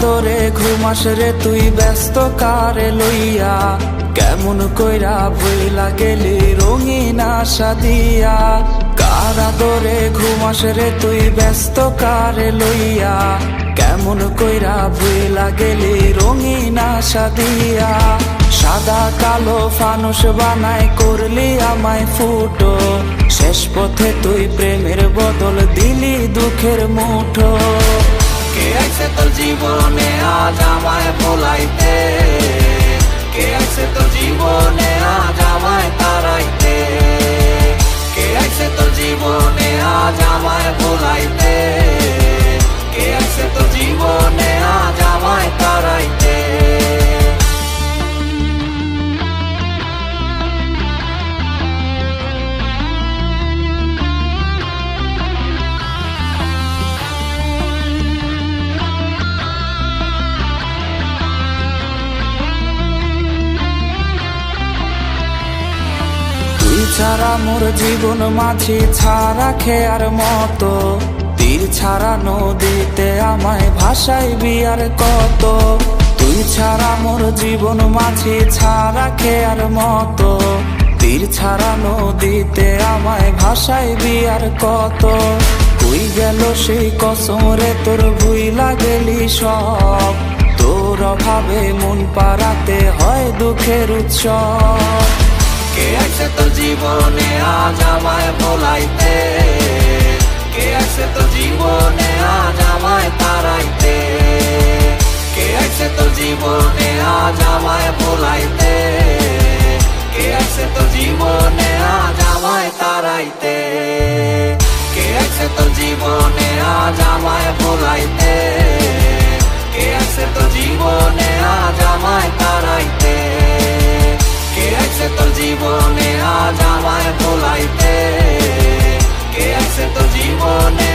দরে ঘুমাস রে তুই ব্যস্ত কারে লইয়া? কেমন কইরা ভইলা গেলি রঙিন আশা দিয়া? কারা দরে ঘুমাস রে তুই ব্যস্ত কারে লইয়া? কেমন কইরা ভইলা গেলি রঙিন আশা দিয়া? সাদা কালো ফানুস বানাই করলি আমায় ফুটো। শেষ পথে তুই প্রেমের বদল দিলি দুঃখের মুঠো। তোর জীবনে আজ আমায় ভোলাইতে। ছাড়া মোর জীবন মাঝি ছাড়া খেয়ার মতো। তীর ছাড়া নদীতে আমায় ভাষাই বিয়ার কত। তুই ছাড়া মোর জীবন মাঝি ছাড়া খেয়ার মতো। তীর ছাড়া নদীতে আমায় ভাষাই বিয়ার কত। তুই গেল সেই কসম রে তোর ভুই লাগেলি সব। তোর অভাবে মন পাড়াতে হয় দুঃখের উৎসব। কে আছে তোর জীবনে আজ আমায় ভোলাইতে? কে আছে তোর জীবনে আজ আমায় তারাইতে? কে আছে তোর জীবনে আজ আমায় ভোলাইতে? কে আছে তোর জীবনে আজ আমায় তারাইতে? কে আছে তোর জীবনে আজ আমায় ভোলাইতে? তোর জীবনে আজ আমায় ভোলাইতে। কে আছে তোর জীবনে?